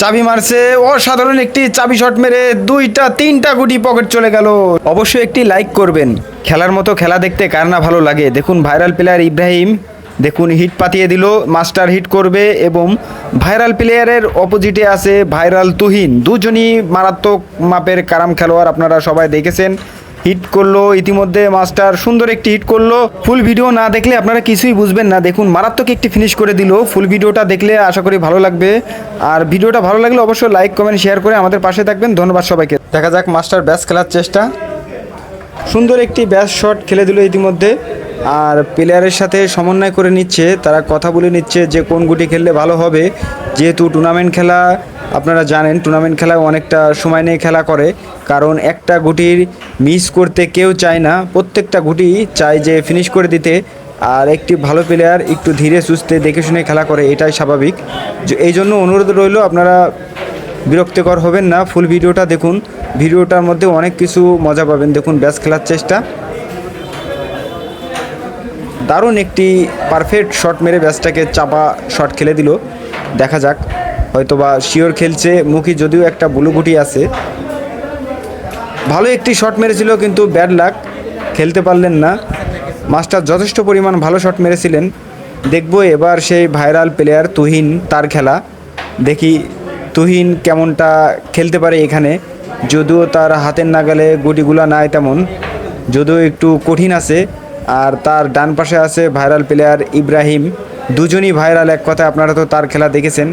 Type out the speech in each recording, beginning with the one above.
চাবি মারছে, অসাধারণ একটি চাবি শট মেরে দুইটা, তিনটা গুটি পকেট চলে গেল। অবশ্যই একটি লাইক করবেন। খেলার মতো খেলা দেখতে কার না ভালো লাগে? দেখুন ভাইরাল প্লেয়ার ইব্রাহিম, দেখুন হিট পাতিয়ে দিল মাস্টার হিট করবে এবং ভাইরাল প্লেয়ারের অপোজিটে আছে ভাইরাল তুহিন। দুজনই মারাত্মক মাপের কারাম খেলোয়াড় আপনারা সবাই দেখেছেন। হিট করল, ইতিমধ্যে মাস্টার সুন্দর একটি হিট করল। ফুল ভিডিও না দেখলে আপনারা কিছুই বুঝবেন না। দেখুন, মারাত্মক একটি ফিনিশ করে দিল। ফুল ভিডিওটা দেখলে আশা করি ভালো লাগবে। আর ভিডিওটা ভালো লাগলে অবশ্যই লাইক কমেন্ট শেয়ার করে আমাদের পাশে থাকবেন। ধন্যবাদ সবাইকে। দেখা যাক মাস্টার ব্যাস খেলার চেষ্টা। সুন্দর একটি ব্যাস শট খেলে দিল ইতিমধ্যে। আর প্লেয়ারের সাথে সমন্বয় করে নিচ্ছে, তারা কথা বলে নিচ্ছে যে কোন গুটি খেললে ভালো হবে। যেহেতু টুর্নামেন্ট খেলা, আপনারা জানেন টুর্নামেন্ট খেলায় অনেকটা সময় নিয়ে খেলা করে। কারণ একটা গুটির মিস করতে কেউ চায় না, প্রত্যেকটা গুটি চায় যে ফিনিশ করে দিতে। আর একটি ভালো প্লেয়ার একটু ধীরে সুস্থে দেখে শুনে খেলা করে, এটাই স্বাভাবিক। এই জন্য অনুরোধ রইল, আপনারা বিরক্তিকর হবেন না। ফুল ভিডিওটা দেখুন। ভিডিওটার মধ্যে অনেক কিছু মজা পাবেন। দেখুন, ব্যাস খেলার চেষ্টা। দারুণ একটি পারফেক্ট শট মেরে ব্যাসটাকে চাপা শট খেলে দিল। দেখা যাক, হয়তোবা শিওর খেলছে। মুখী যদিও একটা বুলুগুটি আছে। ভালো একটি শট মেরেছিল, কিন্তু ব্যাড লাক খেলতে পারলেন না। মাস্টার যথেষ্ট পরিমাণ ভালো শট মেরেছিলেন। দেখব এবার সেই ভাইরাল প্লেয়ার তুহিন, তার খেলা। দেখি তুহিন কেমনটা খেলতে পারে এখানে। যদিও তার হাতের নাগালে গুটিগুলা নাই তেমন। যদিও একটু কঠিন আছে। আর তার ডান পাশে আছে ভাইরাল প্লেয়ার ইব্রাহিম। দুজনই ভাইরাল, এক কথায় আপনারা তো তার খেলা দেখেছেন।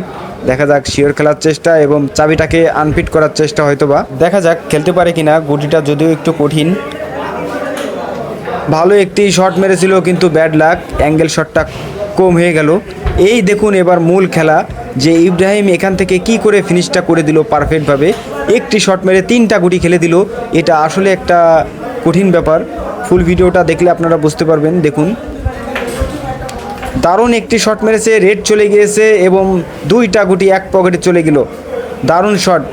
দেখা যাক শিওর খেলার চেষ্টা এবং চাবিটাকে আনফিট করার চেষ্টা হয়তোবা। দেখা যাক, খেলতে পারে কিনা, গুটিটা যদিও একটু কঠিন। ভালো একটি শট মেরেছিল, কিন্তু ব্যাড লাক অ্যাঙ্গেল শটটা কম হয়ে গেল। এই দেখুন এবার মূল খেলা, যে ইব্রাহিম এখান থেকে কি করে ফিনিশটা করে দিল পারফেক্টভাবে একটি শট মেরে তিনটা গুটি খেলে দিল। এটা আসলে একটা কঠিন ব্যাপার। ফুল ভিডিওটা দেখলে আপনারা বুঝতে পারবেন। দেখুন। দারুণ একটি শট মেরেছে রেড চলে গিয়েছে এবং দুইটা গুটি এক পকেটে চলে গেল। দারুণ শট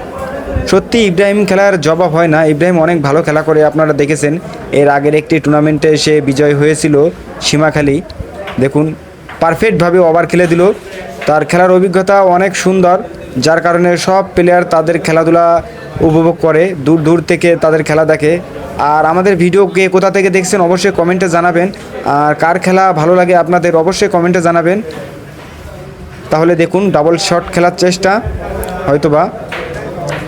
সত্যি ইব্রাহিম খেলার জবাব হয় না। ইব্রাহিম অনেক ভালো খেলা করে, আপনারা দেখেছেন। এর আগের একটি টুর্নামেন্টে সে বিজয় হয়েছিল সীমাখালি। দেখুন পারফেক্টভাবে ওভার খেলে দিল। তার খেলার অভিজ্ঞতা অনেক সুন্দর, যার কারণে সব প্লেয়ার তাদের খেলাধুলা উপভোগ করে। দূর দূর থেকে তাদের খেলা দেখে। আর আমাদের ভিডিও কে কোথা থেকে দেখছেন অবশ্যই কমেন্টে জানাবেন। আর কার খেলা ভালো লাগে আপনাদের অবশ্যই কমেন্টে জানাবেন। তাহলে দেখুন ডাবল শট খেলার চেষ্টা, হয়তোবা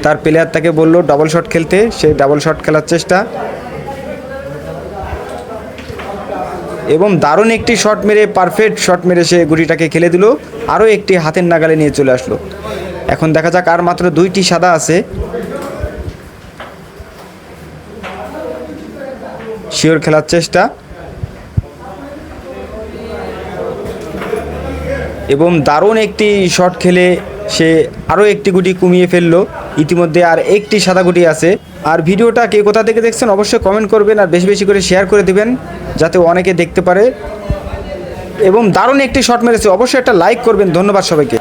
তার প্লেয়ার তাকে বলল ডাবল শট খেলতে, সে ডাবল শট খেলার চেষ্টা। এবং দারুণ একটি শট মেরে পারফেক্ট শট মেরে সে গুটিটাকে খেলে দিল। আরও একটি হাতের নাগালে নিয়ে চলে আসলো। এখন দেখা যাক আর মাত্র দুইটি সাদা আছে। শিওর খেলার চেষ্টা। এবং দারুণ একটি শট খেলে সে আরও একটি গুটি কমিয়ে ফেলল। ইতিমধ্যে আর একটি সাদা গুটি আছে। আর ভিডিওটা কে কোথা থেকে দেখছেন অবশ্যই কমেন্ট করবেন আর বেশি বেশি করে শেয়ার করে দেবেন, যাতে অনেকে দেখতে পারে। এবং দারুণ একটি শট মেরেছে। অবশ্যই একটা লাইক করবেন। ধন্যবাদ সবাইকে।